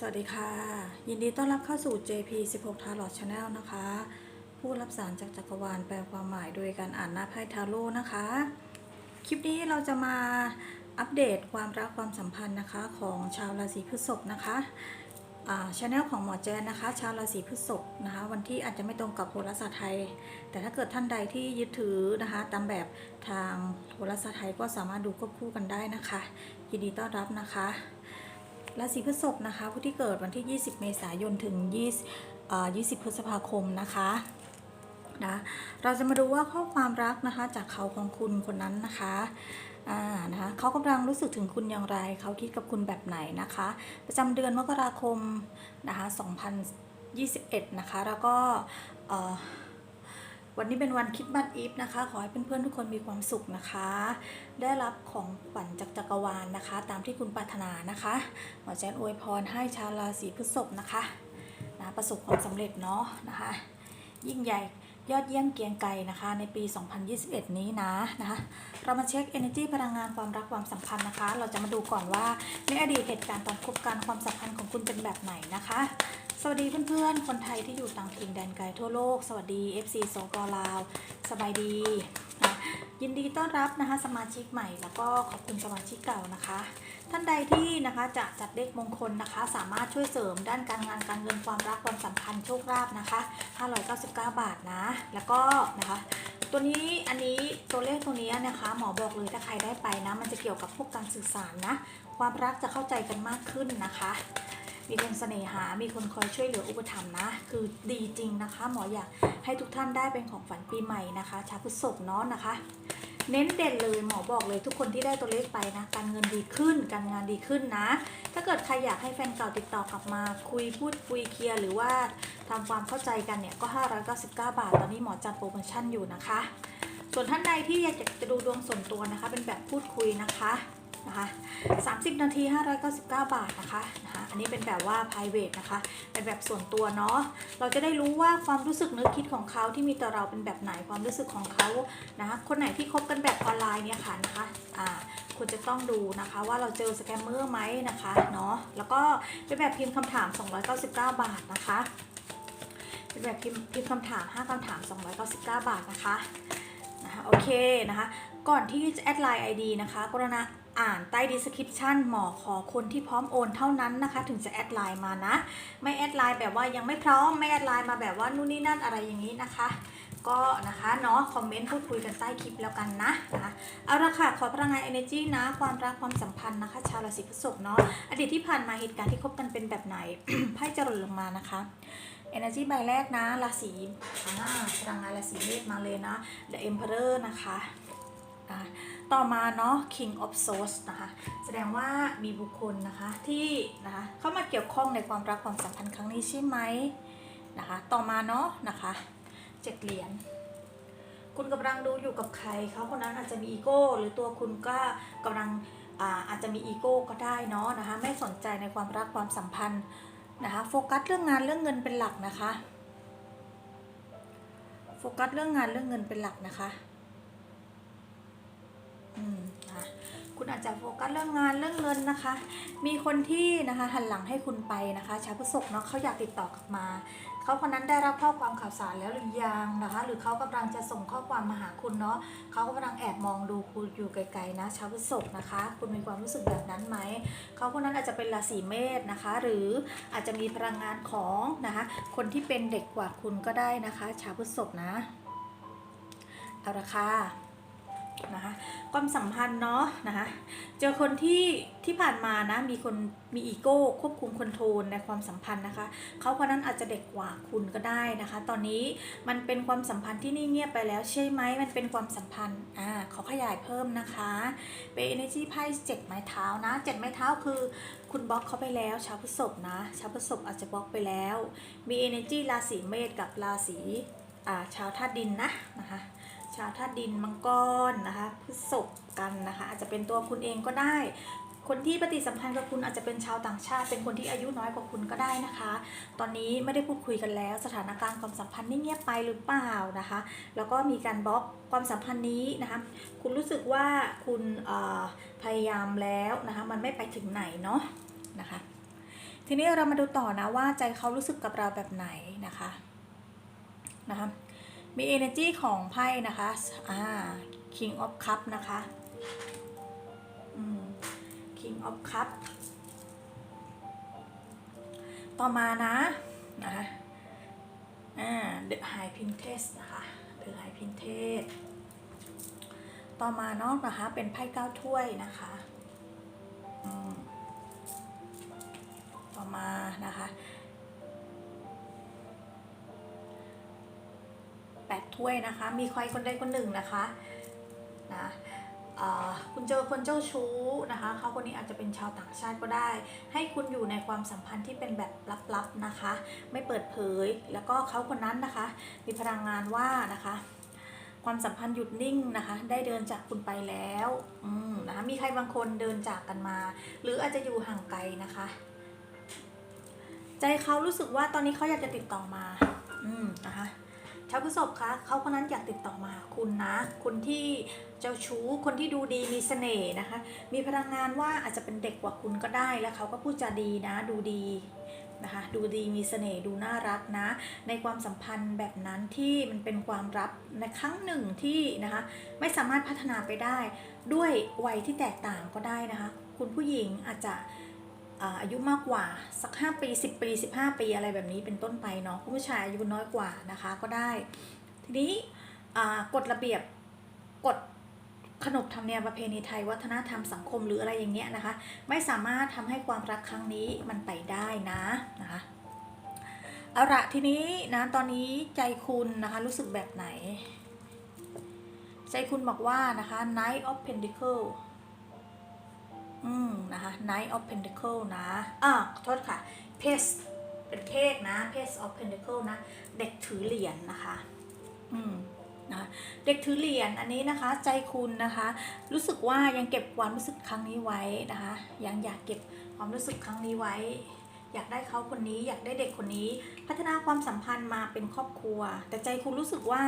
สวัสดีค่ะ ยินดีต้อนรับเข้าสู่ JP 16 Tarot Channel นะคะ ผู้รับสารจากจักรวาลแปลความหมายโดยการอ่านหน้าไพ่ทาโร่นะคะ คลิปนี้เราจะมาอัปเดตความรักความสัมพันธ์นะคะของชาวราศีพฤษภนะคะชาแนลของหมอแจนนะคะ ชาวราศีพฤษภนะคะ วันที่อาจจะไม่ตรงกับโหราศาสตร์ไทย แต่ถ้าเกิดท่านใดที่ยึดถือนะคะ ตามแบบทางโหราศาสตร์ไทยก็สามารถดูควบคู่กันได้นะคะ ยินดีต้อนรับนะคะ ราศีพฤษภนะคะ ผู้ที่เกิดวันที่ 20 เมษายนถึง 20 20 พฤษภาคมนะคะนะเราจะมาดูว่าข้อความรักนะคะจากเขาของคุณคนนั้นนะคะอ่านะคะเขากำลังรู้สึกถึงคุณอย่างไรเขาคิดกับคุณแบบไหนนะคะ ประจำเดือนมกราคมนะคะ2021 นะคะ แล้วก็เอ่อ วันนี้เป็นวันคิดบัตอีฟนะคะ ขอให้เพื่อนๆทุกคนมีความสุขนะคะ ได้รับของขวัญจากจักรวาลนะคะ ตามที่คุณปรารถนานะคะหมอแจ้นอวยพรให้ชาวราศีพฤษภนะคะนะประสบความสำเร็จเนาะนะคะ ยิ่งใหญ่ ยอดเยี่ยมเกียงไกรนะคะ ในปี 2021 นี้นะนะคะ เรามาเช็ค energy พลังงานความรักความสัมพันธ์นะคะ เราจะมาดูก่อนว่าในอดีตเหตุการณ์ตอนคบกันความสัมพันธ์ของคุณเป็นแบบไหนนะคะ สวัสดีเพื่อนๆ คนไทยที่อยู่ต่างถิ่นแดนไกลทั่วโลก สวัสดี FC สกลาว สบายดีนะยินดีต้อนรับนะคะ สมาชิกใหม่แล้วก็ขอบคุณสมาชิกเก่านะคะ ท่านใดที่นะคะจะจัดเลขมงคลนะคะ สามารถช่วยเสริมด้านการงานการเงินความรักความสัมพันธ์โชคลาภนะคะ599 บาทนะ แล้วก็นะคะตัวนี้อันนี้ตัวเลขตัวนี้นะคะหมอบอกเลยถ้าใครได้ไปนะ มันจะเกี่ยวกับพวกการสื่อสารนะ ความรักจะเข้าใจกันมากขึ้นนะคะ มีคนเสน่หา มีคนคอยช่วยเหลืออุปถัมภ์นะ คือดีจริงนะคะ หมออยากให้ทุกท่านได้เป็นของฝันปีใหม่นะคะชาวพฤษภเนาะนะคะ เน้นเด่นเลยหมอบอกเลยทุกคนที่ได้ตัวเลขไปนะ การเงินดีขึ้น การงานดีขึ้นนะ ถ้าเกิดใครอยากให้แฟนเก่าติดต่อกลับมา คุยพูดคุยเคลียร์หรือว่าทำความเข้าใจกันเนี่ยก็ 599 บาท ตอนนี้หมอจัดโปรโมชั่นอยู่นะคะ ส่วนท่านใดที่อยากจะดูดวงส่วนตัวนะคะ เป็นแบบพูดคุยนะคะ นะคะ30 นาที 599 บาทนะคะนะคะ อันนี้เป็นแบบว่า private นะคะ เป็นแบบส่วนตัวเนาะ เราจะได้รู้ว่าความรู้สึกนึกคิดของเขาที่มีต่อเราเป็นแบบไหน ความรู้สึกของเขานะคะ คนไหนที่คบกันแบบออนไลน์เนี่ยค่ะนะคะอ่าคุณจะต้องดูนะคะว่าเราเจอสแกมเมอร์ไหมนะคะเนาะ แล้วก็เป็นแบบพิมพ์คำถาม 299 บาทนะคะเป็นแบบพิมพ์พิมพ์คำถาม 5คำถาม 299 บาทนะคะนะคะ โอเคนะคะ ก่อนที่จะแอดไลน์ ID นะคะกรณา อ่านใต้ description หมอขอคนที่พร้อมโอนเท่านั้นนะคะ ถึงจะแอดไลน์มานะ ไม่แอดไลน์แบบว่ายังไม่พร้อม ไม่แอดไลน์มาแบบว่านู่นนี่นั่นอะไรอย่างนี้นะคะ ก็นะคะเนาะคอมเมนต์พูดคุยกันใต้คลิปแล้วกันนะนะคะเอาละค่ะขอพลังงาน energy นะ ความรักความสัมพันธ์นะคะ ชาวราศีพฤษภเนาะอดีตที่ผ่านมาเหตุการณ์ที่คบกันเป็นแบบไหนไพ่จะหล่นลงมานะคะ energy ใบแรกนะราศีพลังงานราศีเมษมาเลยนะ the emperor นะคะ อะต่อมาเนาะ king of swords นะคะแสดงว่ามีบุคคลนะคะที่นะคะเข้ามาเกี่ยวข้องในความรักความสัมพันธ์ครั้งนี้ใช่ไหมนะคะต่อมาเนาะนะคะเจ็ดเหรียญคุณกำลังดูอยู่กับใครเขาคนนั้นอาจจะมีอีโก้หรือตัวคุณก็กำลังอาอาจจะมีอีโก้ก็ได้เนาะนะคะไม่สนใจในความรักความสัมพันธ์นะคะโฟกัสเรื่องงานเรื่องเงินเป็นหลักนะคะโฟกัสเรื่องงานเรื่องเงินเป็นหลักนะคะ คุณอาจจะโฟกัสเรื่องงานเรื่องเงินนะคะ มีคนที่นะคะหันหลังให้คุณไปนะคะชาวพฤษภเนาะเขาอยากติดต่อกลับมา เขาคนนั้นได้รับข้อความข่าวสารแล้วหรือยังนะคะ หรือเขากำลังจะส่งข้อความมาหาคุณเนาะเขากำลังแอบมองดูคุณอยู่ไกลๆนะชาวพฤษภนะคะ คุณมีความรู้สึกแบบนั้นไหม เขาคนนั้นอาจจะเป็นราศีเมษนะคะ หรืออาจจะมีพลังงานของนะคะ คนที่เป็นเด็กกว่าคุณก็ได้นะคะ ชาวพฤษภนะเอาละค่ะ นะคะความสัมพันธ์เนาะนะคะเจอคนที่ที่ผ่านมานะมีคนมีอีโก้ควบคุมคอนโทรลในความสัมพันธ์นะคะเขาคนนั้นอาจจะเด็กกว่าคุณก็ได้นะคะ ตอนนี้มันเป็นความสัมพันธ์ที่นิ่งเงียบไปแล้วใช่ไหมมันเป็นความสัมพันธ์อ่าเขาขยายเพิ่มนะคะเป็น energy ไพ่เจ็ดไม้เท้านะเจ็ดไม้เท้าคือ คุณบล็อกเขาไปแล้วชาวพฤษภนะชาวพฤษภอาจจะบล็อกไปแล้ว มี energy ราศีเมษกับราศีอ่าชาวธาตุดินนะนะคะ ชาวธาตุดินมังกรนะคะพฤษภกันนะคะ อาจจะเป็นตัวคุณเองก็ได้ คนที่ปฏิสัมพันธ์กับคุณอาจจะเป็นชาวต่างชาติ เป็นคนที่อายุน้อยกว่าคุณก็ได้นะคะ ตอนนี้ไม่ได้พูดคุยกันแล้ว สถานการณ์ความสัมพันธ์นี่เงียบไปหรือเปล่านะคะ แล้วก็มีการบล็อกความสัมพันธ์นี้นะคะ คุณรู้สึกว่าคุณพยายามแล้วนะคะ มันไม่ไปถึงไหนเนาะนะคะ ทีนี้เรามาดูต่อนะว่าใจเขารู้สึกกับเราแบบไหนนะคะนะคะ มี energy ของไพ่นะคะอ่า king of cup นะคะอืม king of cup ต่อมานะนะคะอ่า the high princess นะคะ the high princess ต่อมานอกนะคะ เป็นไพ่เก้าถ้วยนะคะอืมต่อมานะคะ แปดถ้วยนะคะ มีใครคนใดคนหนึ่งนะคะนะคุณเจอคนเจ้าชู้นะคะเขาคนนี้อาจจะเป็นชาวต่างชาติก็ได้ ให้คุณอยู่ในความสัมพันธ์ที่เป็นแบบลับๆนะคะ ไม่เปิดเผยแล้วก็เขาคนนั้นนะคะ มีพลังงานว่านะคะ ความสัมพันธ์หยุดนิ่งนะคะ ได้เดินจากคุณไปแล้วอืมนะคะมีใครบางคนเดินจากกันมา หรืออาจจะอยู่ห่างไกลนะคะ ใจเขารู้สึกว่าตอนนี้เขาอยากจะติดต่อมา อืมนะคะ ชาวพฤษภคะเขาคนนั้นอยากติดต่อมาหาคุณนะ คนที่เจ้าชู้ คนที่ดูดีมีเสน่ห์นะคะ มีพลังงานว่าอาจจะเป็นเด็กกว่าคุณก็ได้แล้วเขาก็พูดจาดีนะ ดูดีนะคะ ดูดีมีเสน่ห์ดูน่ารักนะ ในความสัมพันธ์แบบนั้นที่มันเป็นความลับในครั้งหนึ่งที่นะคะไม่สามารถพัฒนาไปได้ด้วยวัยที่แตกต่างก็ได้นะคะ คุณผู้หญิงอาจจะ อายุมากกว่าสัก 5 ปี 10 ปี 15 ปีอะไรแบบนี้เป็นต้นไปเนาะผู้ชายอายุน้อยกว่านะคะก็ได้ ทีนี้กฎระเบียบกฎขนบธรรมเนียมประเพณีไทยวัฒนธรรมสังคมหรืออะไรอย่างเงี้ยนะคะ ไม่สามารถทำให้ความรักครั้งนี้มันไปได้นะนะคะเอาละทีนี้นะตอนนี้ใจคุณนะคะรู้สึกแบบไหน ใจคุณบอกว่านะคะ Knight of Pentacle อืมนะคะ Knight of Pentacle นะอ่าขอโทษค่ะ Page เป็นเพศนะ Page of Pentacle นะ เด็กถือเหรียญนนะคะ อืมนะเด็กถือเหรียญอันนี้นะคะ ใจคุณนะคะ รู้สึกว่ายังเก็บความรู้สึกครั้งนี้ไว้นะคะ ยังอยากเก็บความรู้สึกครั้งนี้ไว้ อยากได้เขาคนนี้ อยากได้เด็กคนนี้ พัฒนาความสัมพันธ์มาเป็นครอบครัว แต่ใจคุณรู้สึกว่า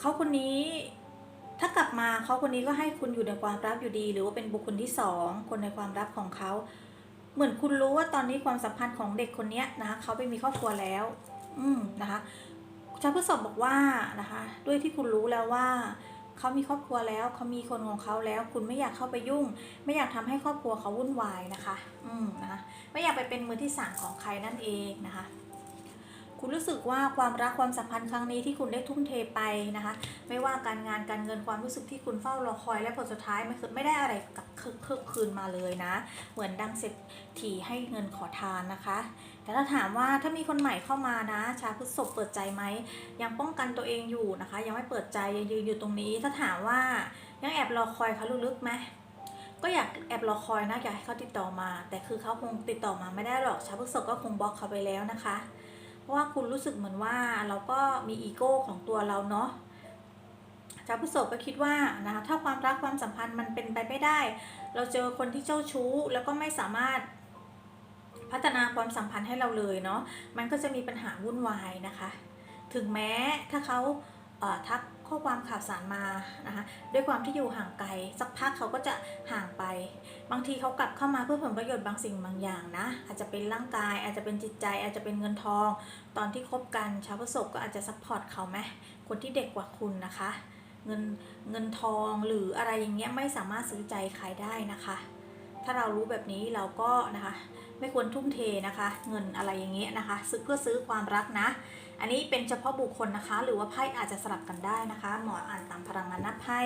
เขาคนนี้ ถ้ากลับมาเขาคนนี้ก็ให้คุณอยู่ในความลับอยู่ดี หรือว่าเป็นบุคคลที่สองคนในความลับของเขา เหมือนคุณรู้ว่าตอนนี้ความสัมพันธ์ของเด็กคนนี้นะคะเขาไปมีครอบครัวแล้ว อืมนะคะชาวพฤษภบอกว่านะคะ ด้วยที่คุณรู้แล้วว่าเขามีครอบครัวแล้วเขามีคนของเขาแล้ว คุณไม่อยากเข้าไปยุ่ง ไม่อยากทำให้ครอบครัวเขาวุ่นวายนะคะ อืมนะคะไม่อยากไปเป็นมือที่สามของใครนั่นเองนะคะ คุณรู้สึกว่าความรักความสัมพันธ์ครั้งนี้ที่คุณได้ทุ่มเทไปนะคะ ไม่ว่าการงานการเงินความรู้สึกที่คุณเฝ้ารอคอย และผลสุดท้ายไม่คือไม่ได้อะไรกลับคืนคืนมาเลยนะ เหมือนดังเศรษฐีให้เงินขอทานนะคะ แต่ถ้าถามว่าถ้ามีคนใหม่เข้ามานะ ชาวพฤษภเปิดใจไหมยังป้องกันตัวเองอยู่นะคะ ยังไม่เปิดใจยังยืนอยู่ตรงนี้ ถ้าถามว่ายังแอบรอคอยเขาลึกๆไหมก็อยากแอบรอคอยนะอยากให้เขาติดต่อมา แต่คือเขาคงติดต่อมาไม่ได้หรอกชาวพฤษภก็คงบล็อกเขาไปแล้วนะคะ เพราะว่าคุณรู้สึกเหมือนว่าเราก็มีอีโก้ของตัวเราเนาะชาวพฤษภก็คิดว่านะคะถ้าความรักความสัมพันธ์มันเป็นไปไม่ได้ เราเจอคนที่เจ้าชู้แล้วก็ไม่สามารถพัฒนาความสัมพันธ์ให้เราเลยเนาะมันก็จะมีปัญหาวุ่นวายนะคะ ถึงแม้ถ้าเขาเทัก ข้อความข่าวสารมานะคะด้วยความที่อยู่ห่างไกล สักพักเขาก็จะห่างไป บางทีเขากลับเข้ามาเพื่อผลประโยชน์บางสิ่งบางอย่างนะอาจจะเป็นร่างกาย อาจจะเป็นจิตใจ อาจจะเป็นเงินทอง ตอนที่คบกันชาวประสบก็อาจจะซัพพอร์ตเขาไหมคนที่เด็กกว่าคุณนะคะ เงินเงินทองหรืออะไรอย่างเงี้ยไม่สามารถซื้อใจใครได้นะคะ ถ้าเรารู้แบบนี้เราก็นะคะ ไม่ควรทุ่มเทนะคะ เงินอะไรอย่างเงี้ยนะคะซื้อเพื่อซื้อความรักนะ อันนี้เป็นเฉพาะบุคคลนะคะ หรือว่าไพ่อาจจะสลับกันได้นะคะ หมออ่านตามพลังงานน้าไพ่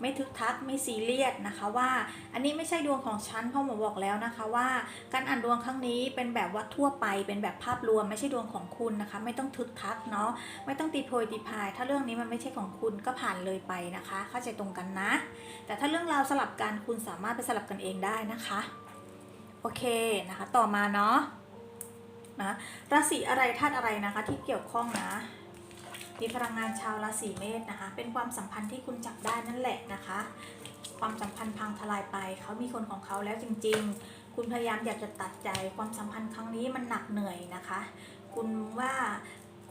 ไม่ทึกทักไม่ซีเรียสนะคะว่า อันนี้ไม่ใช่ดวงของฉันเพราะหมอบอกแล้วนะคะว่า การอ่านดวงครั้งนี้เป็นแบบว่าทั่วไป เป็นแบบภาพรวมไม่ใช่ดวงของคุณนะคะ ไม่ต้องทึกทักเนาะไม่ต้องตีโพยตีพาย ถ้าเรื่องนี้มันไม่ใช่ของคุณก็ผ่านเลยไปนะคะ เข้าใจตรงกันนะ แต่ถ้าเรื่องราวสลับกันคุณสามารถไปสลับกันเองได้นะคะโอเคนะคะ ต่อมาเนาะ นะราศีอะไรธาตุอะไรนะคะที่เกี่ยวข้องนะมีพลังงานชาวราศีเมษนะคะ เป็นความสัมพันธ์ที่คุณจับได้นั่นแหละนะคะ ความสัมพันธ์พังทลายไป เขามีคนของเขาแล้วจริง ๆ คุณพยายามอยากจะตัดใจ ความสัมพันธ์ครั้งนี้มันหนักเหนื่อยนะคะ คุณว่า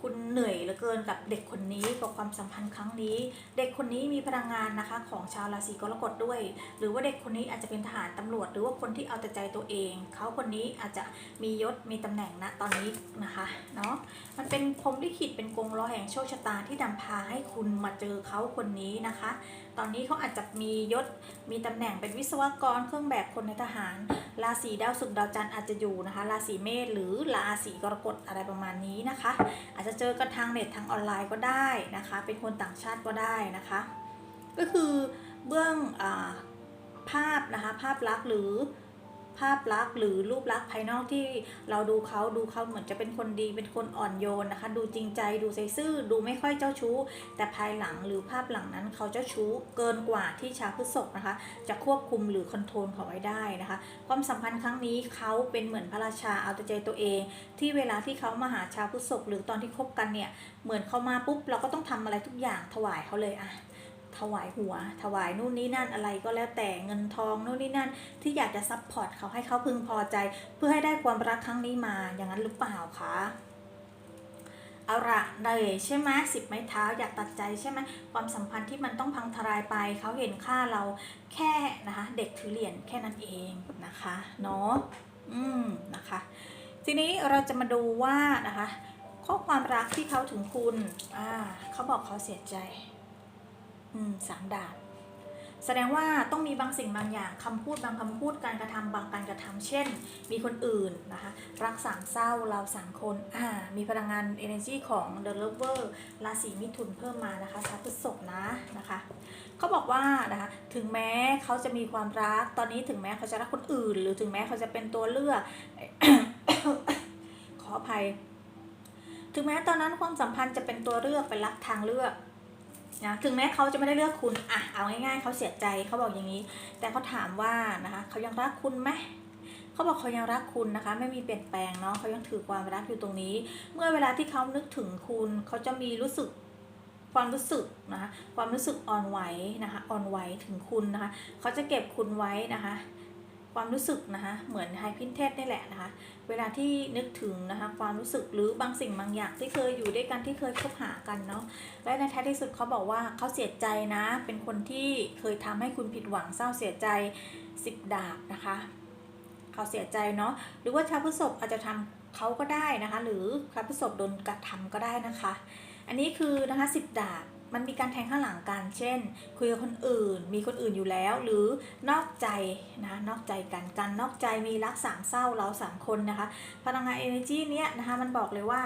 คุณเหนื่อยเหลือเกินกับเด็กคนนี้กับความสัมพันธ์ครั้งนี้ เด็กคนนี้มีพลังงานนะคะ ของชาวราศีกรกฎด้วย หรือว่าเด็กคนนี้อาจจะเป็นทหารตำรวจ หรือว่าคนที่เอาแต่ใจตัวเอง เขาคนนี้อาจจะมียศมีตำแหน่งณตอนนี้นะคะเนาะมันเป็นพรมลิขิตเป็นกงล้อแห่งโชคชะตาที่นำพาให้คุณมาเจอเขาคนนี้นะคะ ตอนนี้เขาอาจจะมียศ มีตำแหน่งเป็นวิศวกรเครื่องแบบคนในทหาร ราศีดาวศุกร์ดาวจันทร์อาจจะอยู่นะคะ ราศีเมษหรือราศีกรกฎอะไรประมาณนี้นะคะ อาจจะเจอกันทางเน็ตทางออนไลน์ก็ได้นะคะ เป็นคนต่างชาติก็ได้นะคะ ก็คือเบื้องอภาพนะคะภาพลักษณ์หรือ ภาพลักษณ์หรือรูปลักษณ์ภายนอกที่เราดูเขาดูเขาเหมือนจะเป็นคนดีเป็นคนอ่อนโยนนะคะ ดูจริงใจดูใสซื่อดูไม่ค่อยเจ้าชู้ แต่ภายหลังหรือภาพหลังนั้นเขาเจ้าชู้เกินกว่าที่ชาวพฤษภนะคะ จะควบคุมหรือคอนโทรลเขาไว้ได้นะคะ ความสัมพันธ์ครั้งนี้เขาเป็นเหมือนพระราชาเอาแต่ใจตัวเอง ที่เวลาที่เขามาหาชาวพฤษภหรือตอนที่คบกันเนี่ยเหมือนเขามาปุ๊บเราก็ต้องทำอะไรทุกอย่างถวายเขาเลยอะ ถวายหัว ถวายนู่นนี่นั่นอะไรก็แล้วแต่เงินทองนู่นนี่นั่น ที่อยากจะซัพพอร์ตเขาให้เขาพึงพอใจ เพื่อให้ได้ความรักครั้งนี้มาอย่างนั้นหรือเปล่าคะเอาละเลยใช่ไหมสิบไม้เท้าอยากตัดใจใช่ไหมความสัมพันธ์ที่มันต้องพังทลายไปเขาเห็นค่าเราแค่นะคะ เด็กถือเหรียญแค่นั้นเองนะคะเนาะอืมนะคะ ทีนี้เราจะมาดูว่านะคะ ข้อความรักที่เขาถึงคุณอ่าเขาบอกเขาเสียใจ อืมสามดาบแสดงว่าต้องมีบางสิ่งบางอย่างคำพูดบางคำพูดการกระทำบางการกระทำเช่น มีคนอื่นนะคะรักสามเศร้าเราสามคนอ่ามีพลังงาน energy ของ the lover ราศีมิถุนเพิ่มมานะคะชาวพฤษภนะนะคะเขาบอกว่านะคะถึงแม้เขาจะมีความรักตอนนี้ถึงแม้เขาจะรักคนอื่น หรือถึงแม้เขาจะเป็นตัวเลือก ขออภัย ถึงแม้ตอนนั้นความสัมพันธ์จะเป็นตัวเลือกเป็นรักทางเลือก นะถึงแม้เขาจะไม่ได้เลือกคุณอะเอาง่ายๆเขาเสียใจเขาบอกอย่างนี้ แต่เขาถามว่านะคะเขายังรักคุณไหมเขาบอกเขายังรักคุณนะคะ ไม่มีเปลี่ยนแปลงเนาะเขายังถือความรักอยู่ตรงนี้ เมื่อเวลาที่เขานึกถึงคุณเขาจะมีรู้สึกความรู้สึกนะคะความรู้สึกอ่อนไหวนะคะอ่อนไหวถึงคุณนะคะเขาจะเก็บคุณไว้นะคะ ความรู้สึกนะคะเหมือนไฮพินเทสนี่แหละนะคะ เวลาที่นึกถึงนะคะความรู้สึกหรือบางสิ่งบางอย่างที่เคยอยู่ด้วยกันที่เคยคบหากันเนาะและในท้ายที่สุดเขาบอกว่าเขาเสียใจนะ เป็นคนที่เคยทำให้คุณผิดหวังเศร้าเสียใจสิบดาบนะคะ เขาเสียใจเนาะหรือว่าชาวพฤษภอาจจะทำเขาก็ได้นะคะ หรือชาวพฤษภโดนกระทำก็ได้นะคะ อันนี้คือนะคะสิบดาบ มันมีการแทงข้างหลังกัน เช่น คุยกับคนอื่น มีคนอื่นอยู่แล้ว หรือนอกใจนะ นอกใจกัน การนอกใจมีรักสามเศร้าเราสามคนนะคะ พลังงาน energy เนี้ยนะคะ มันบอกเลยว่า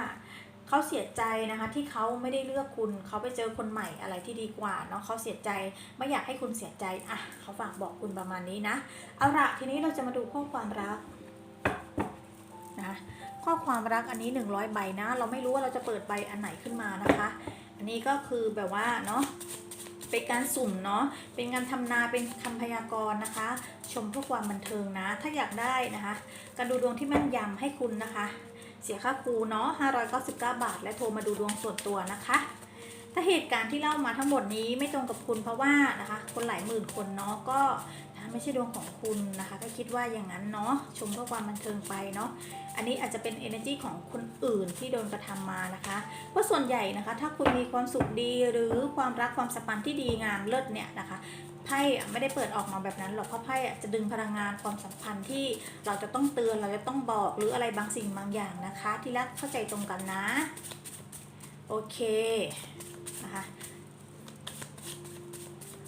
เขาเสียใจนะคะที่เขาไม่ได้เลือกคุณ เขาไปเจอคนใหม่อะไรที่ดีกว่าเนาะเขาเสียใจไม่อยากให้คุณเสียใจอะเขาฝากบอกคุณประมาณนี้นะ เอาละทีนี้เราจะมาดูข้อความรักนะคะข้อความรักอันนี้ 100 ใบนะ เราไม่รู้ว่าเราจะเปิดใบอันไหนขึ้นมานะคะ อันนี้ก็คือแบบว่าเนาะเป็นการสุ่มเนาะ เป็นการทำนา เป็นคำพยากรณ์นะคะ ชมเพื่อความบันเทิงนะ ถ้าอยากได้นะคะ การดูดวงที่แม่นยำให้คุณนะคะ เสียค่าครูเนาะ 599 บาท และโทรมาดูดวงส่วนตัวนะคะ ถ้าเหตุการณ์ที่เล่ามาทั้งหมดนี้ไม่ตรงกับคุณเพราะว่านะคะ คนหลายหมื่นคนเนาะ ก็ นะไม่ใช่ดวงของคุณนะคะ ก็คิดว่าอย่างนั้นเนาะชมเพื่อความบันเทิงไปเนาะอันนี้อาจจะเป็น energy ของคนอื่นที่โดนกระทำมานะคะเพราะส่วนใหญ่นะคะ ถ้าคุณมีความสุขดีหรือความรักความสัมพันธ์ที่ดีงามเลิศเนี่ยนะคะไพ่ไม่ได้เปิดออกมาแบบนั้นหรอกเพราะไพ่จะดึงพลังงานความสัมพันธ์ที่เราจะต้องเตือนเราจะต้องบอกหรืออะไรบางสิ่งบางอย่างนะคะ ที่รักเข้าใจตรงกันนะ โอเคนะคะ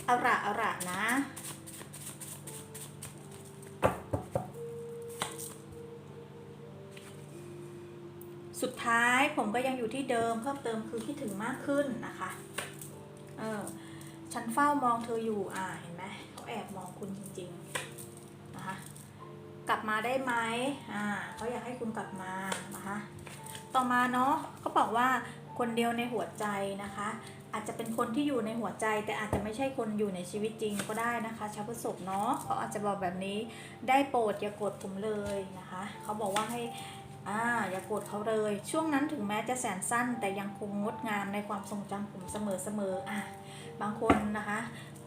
เอาละเอาละนะ ท้ายผมก็ยังอยู่ที่เดิมเพิ่มเติมคือคิดถึงมากขึ้นนะคะ เออ ฉันเฝ้ามองเธออยู่ อ่า เห็นไหมเขาแอบมองคุณจริงๆ นะคะ กลับมาได้ไหมอ่าเขาอยากให้คุณกลับมา นะคะ ต่อมาเนาะเขาบอกว่าคนเดียวในหัวใจนะคะ อาจจะเป็นคนที่อยู่ในหัวใจ แต่อาจจะไม่ใช่คนอยู่ในชีวิตจริงก็ได้นะคะชาวพฤษภเนาะเขาอาจจะบอกแบบนี้ได้โปรดอย่าโกรธผมเลยนะคะ เขาบอกว่าให้ อ่าอย่าโกรธเขาเลย ช่วงนั้นถึงแม้จะแสนสั้น แต่ยังคงงดงามในความทรงจำผมเสมอๆอะบางคนนะคะ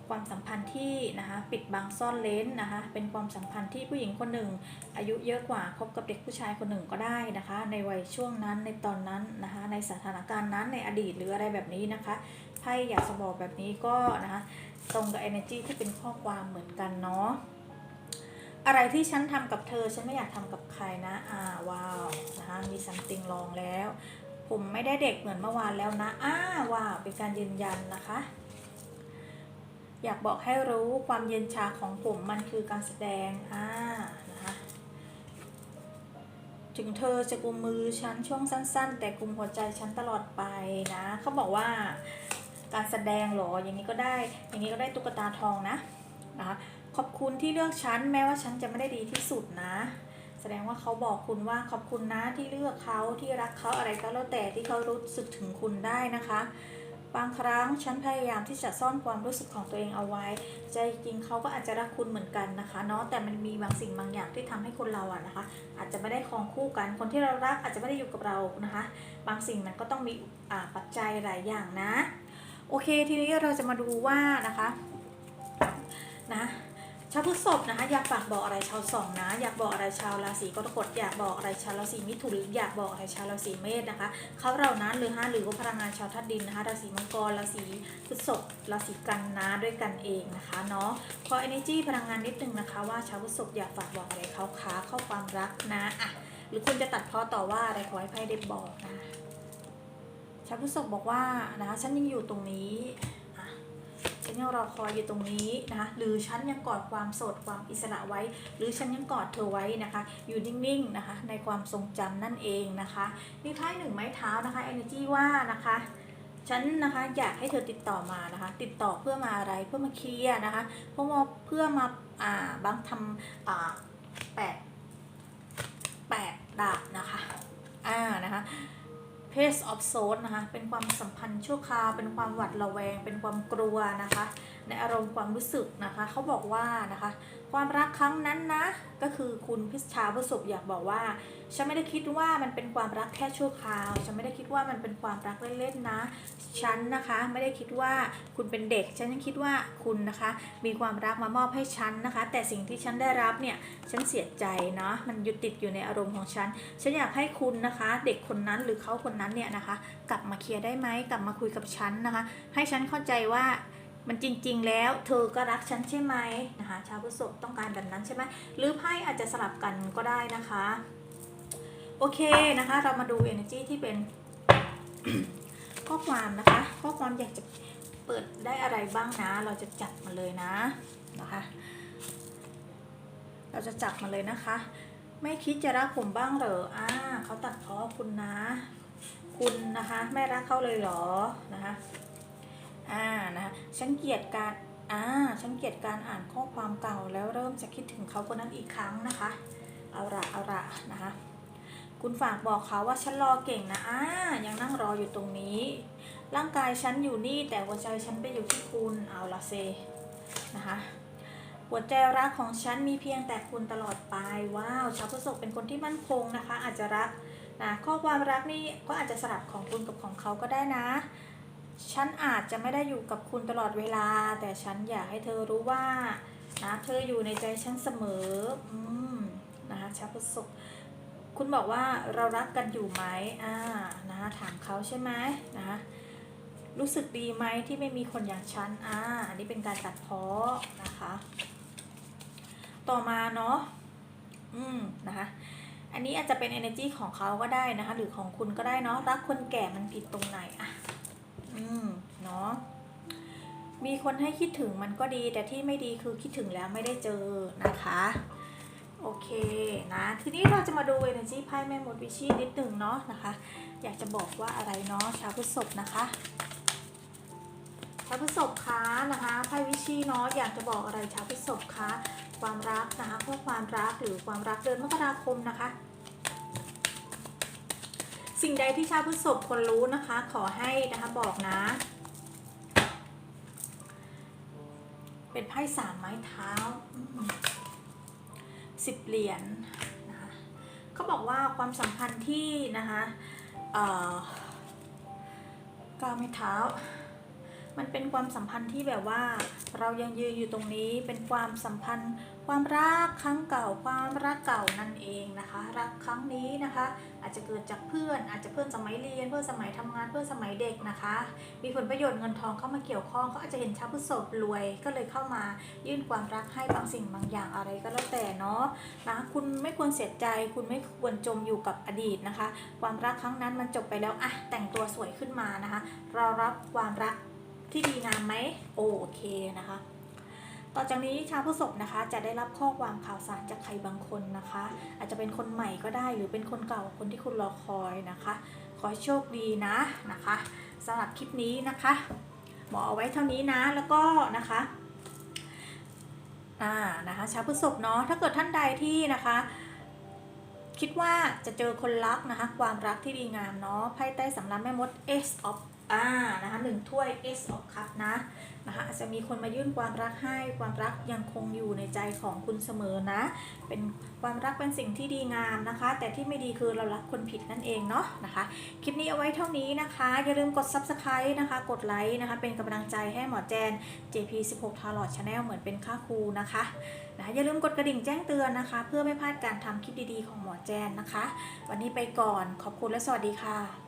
ความสัมพันธ์ที่นะคะปิดบังซ่อนเลนนะคะเป็นความสัมพันธ์ที่ผู้หญิงคนหนึ่ง อายุเยอะกว่าคบกับเด็กผู้ชายคนหนึ่งก็ได้นะคะ ในวัยช่วงนั้นในตอนนั้นนะคะในสถานการณ์นั้นในอดีตหรืออะไรแบบนี้นะคะไพ่อยากจะบอกแบบนี้ก็นะคะตรงกับ energy ที่เป็นข้อความเหมือนกันเนาะ อะไรที่ฉันทำกับเธอ ฉันไม่อยากทำกับใครนะ อ่า ว้าว นะคะมี something ลองแล้ว ผมไม่ได้เด็กเหมือนเมื่อวานแล้วนะ อ้า ว้าว เป็นการยืนยันนะคะ อยากบอกให้รู้ความเย็นชาของผมมันคือการแสดง อ่า นะคะถึงเธอจะกุมมือฉันช่วงสั้น ๆ แต่กุมหัวใจฉันตลอดไปนะ เขาบอกว่าการแสดงหรอ อย่างนี้ก็ได้ อย่างนี้ก็ได้ตุ๊กตาทองนะนะคะ ขอบคุณที่เลือกฉันแม้ว่าฉันจะไม่ได้ดีที่สุดนะ แสดงว่าเขาบอกคุณว่าขอบคุณนะที่เลือกเขาที่รักเขาอะไรก็แล้วแต่ที่เขารู้สึกถึงคุณได้นะคะ บางครั้งฉันพยายามที่จะซ่อนความรู้สึกของตัวเองเอาไว้ ใจจริงเขาก็อาจจะรักคุณเหมือนกันนะคะเนาะแต่มันมีบางสิ่งบางอย่างที่ทำให้คนเราอะนะคะ อาจจะไม่ได้ครองคู่กัน คนที่เรารักอาจจะไม่ได้อยู่กับเรานะคะ บางสิ่งมันก็ต้องมีปัจจัยหลายอย่างนะ โอเค ทีนี้เราจะมาดูว่านะคะนะ ชาวพฤษภนะคะอยากฝากบอกอะไรชาวสองนะ อยากบอกอะไรชาวราศีกรกฎอยากบอกอะไรชาวราศีมิถุนอยากบอกอะไรชาวราศีเมษนะคะเขาเรานั้นหรือห้าหรือว่าพลังงานชาวธาตุดินนะคะราศีมังกรราศีพฤษภราศีกันนะด้วยกันเองนะคะเนาะขอ energy พลังงานนิดนึงนะคะ ว่าชาวพฤษภอยากฝากบอกอะไรเขาค้าเข้าความรักนะอะหรือคุณจะตัดพ้อต่อว่าอะไรขอให้ไพ่ได้บอกนะชาวพฤษภบอกว่านะคะฉันยังอยู่ตรงนี้ ฉันยังรอคอยอยู่ตรงนี้นะคะหรือฉันยังกอดความโสดความอิสระไว้ หรือฉันยังกอดเธอไว้นะคะ อยู่นิ่งๆนะคะ ในความทรงจำนั่นเองนะคะมีไพ่หนึ่งไม้เท้านะคะ energy ว่านะคะฉันนะคะอยากให้เธอติดต่อมานะคะ ติดต่อเพื่อมาอะไรเพื่อมาเคลียร์นะคะเพื่อมาเพื่อมาอ่าบางทำอ่าแปดแปดดาบนะคะอ่านะคะ Page of s o u l นะคะ เป็นความสัมพันธ์ชั่วคราว เป็นความหวาดระแวง เป็นความกลัวนะคะ ในอารมณ์ความรู้สึกนะคะเขาบอกว่านะคะความรักครั้งนั้นนะก็คือคุณพิชชาประสบอยากบอกว่า ฉันไม่ได้คิดว่ามันเป็นความรักแค่ชั่วคราว ฉันไม่ได้คิดว่ามันเป็นความรักเล่นๆนะ ฉันนะคะไม่ได้คิดว่าคุณเป็นเด็ก ฉันยังคิดว่าคุณนะคะ มีความรักมามอบให้ฉันนะคะ แต่สิ่งที่ฉันได้รับเนี่ยฉันเสียใจเนาะมันยู่ติดอยู่ในอารมณ์ของฉัน ฉันอยากให้คุณนะคะ เด็กคนนั้นหรือเขาคนนั้นเนี่ยนะคะ กลับมาเคลียร์ได้ไหมกลับมาคุยกับฉันนะคะ ให้ฉันเข้าใจว่า มันจริง ๆ แล้วเธอก็รักฉันใช่ไหมนะคะชาวพฤษภต้องการแบบนั้นใช่ไหมหรือไพ่อาจจะสลับกันก็ได้นะคะ โอเคนะคะ เรามาดู energy ที่เป็นข้อความนะคะข้อความอยากจะเปิดได้อะไรบ้างนะ เราจะจัดมาเลยนะนะคะ เราจะจับมาเลยนะคะ ไม่คิดจะรักผมบ้างเหรออ่าเขาตัดพ้อคุณนะ คุณนะคะ ไม่รักเขาเลยเหรอนะคะ อ่านะคะฉันเกลียดการอ่าฉันเกลียดการอ่านข้อความเก่าแล้วเริ่มจะคิดถึงเขาคนนั้นอีกครั้งนะคะ เอาละเอาละนะคะ คุณฝากบอกเขาว่าฉันรอเก่งนะอ่ายังนั่งรออยู่ตรงนี้ ร่างกายฉันอยู่นี่แต่หัวใจฉันไปอยู่ที่คุณเอาละเซนะคะหัวใจรักของฉันมีเพียงแต่คุณตลอดไปว้าวชาวพฤษภเป็นคนที่มั่นคงนะคะ อาจจะรักนะข้อความรักนี่ก็อาจจะสลับของคุณกับของเขาก็ได้นะ ฉันอาจจะไม่ได้อยู่กับคุณตลอดเวลา แต่ฉันอยากให้เธอรู้ว่านะเธออยู่ในใจฉันเสมออืมนะคะชาวพฤษภคุณบอกว่าเรารักกันอยู่ไหมอ่านะคะถามเขาใช่ไหมนะคะรู้สึกดีไหมที่ไม่มีคนอย่างฉันอ่าอันนี้เป็นการตัดพ้อนะคะ ต่อมาเนาะอืมนะคะอันนี้อาจจะเป็น energy ของเขาก็ได้นะคะ หรือของคุณก็ได้เนาะรักคนแก่มันผิดตรงไหนอะ อืมเนาะมีคนให้คิดถึงมันก็ดี แต่ที่ไม่ดีคือคิดถึงแล้วไม่ได้เจอนะคะโอเคนะ ทีนี้เราจะมาดู energy ไพ่แม่มดวิชีนิดหนึ่งเนาะนะคะ อยากจะบอกว่าอะไรเนาะชาวพฤษภนะคะชาวพฤษภคะนะคะไพ่วิชีเนาะอยากจะบอกอะไรชาวพฤษภคะความรักนะคะข้อความรักหรือความรักเดือนมกราคมนะคะ สิ่งใดที่ชาวพฤษภควรรู้นะคะ ขอให้นะคะบอกนะ เป็นไพ่สามไม้เท้าสิบเหรียญนะคะเขาบอกว่าความสัมพันธ์ที่นะคะเก้าวไม้เท้า มันเป็นความสัมพันธ์ที่แบบว่า เรายังยืนอยู่ตรงนี้เป็นความสัมพันธ์ ความรักครั้งเก่า ความรักเก่านั่นเองนะคะ รักครั้งนี้นะคะ อาจจะเกิดจากเพื่อน อาจจะเพื่อนสมัยเรียน เพื่อนสมัยทำงาน เพื่อนสมัยเด็กนะคะ มีผลประโยชน์เงินทองเข้ามาเกี่ยวข้องเขาอาจจะเห็นชาวพฤษภรวย ก็เลยเข้ามายื่นความรักให้บางสิ่งบางอย่างอะไรก็แล้วแต่เนาะนะคุณไม่ควรเสียใจ คุณไม่ควรจมอยู่กับอดีตนะคะ ความรักครั้งนั้นมันจบไปแล้วอะแต่งตัวสวยขึ้นมานะคะเรารับความรัก ที่ดีงามไหมโอเคนะคะ ต่อจากนี้ชาวพฤษภนะคะ จะได้รับข้อความข่าวสารจากใครบางคนนะคะ อาจจะเป็นคนใหม่ก็ได้หรือเป็นคนเก่าคนที่คุณรอคอยนะคะ ขอโชคดีนะนะคะสำหรับคลิปนี้นะคะหมอเอาไว้เท่านี้นะแล้วก็นะคะอ่านะคะชาวพฤษภเนาะถ้าเกิดท่านใดที่นะคะคิดว่าจะเจอคนรักนะคะ ความรักที่ดีงามเนาะไพ่ใต้สำรับแม่มด Ace of อ่านะคะหนึ่งถ้วย Ace of Cup นะนะคะอาจจะมีคนมายื่นความรักให้ความรักยังคงอยู่ในใจของคุณเสมอนะ เป็นความรักเป็นสิ่งที่ดีงามนะคะ แต่ที่ไม่ดีคือเรารักคนผิดนั่นเองเนาะนะคะ คลิปนี้เอาไว้เท่านี้นะคะ อย่าลืมกด subscribe นะคะ กดไลค์นะคะ เป็นกำลังใจให้หมอแจน JP16 t a r o t Channel เหมือนเป็นค่าครูนะคะนะอย่าลืมกดกระดิ่งแจ้งเตือนนะคะ เพื่อไม่พลาดการทำคลิปดีๆของหมอแจนนะคะ วันนี้ไปก่อนขอบคุณและสวัสดีค่ะ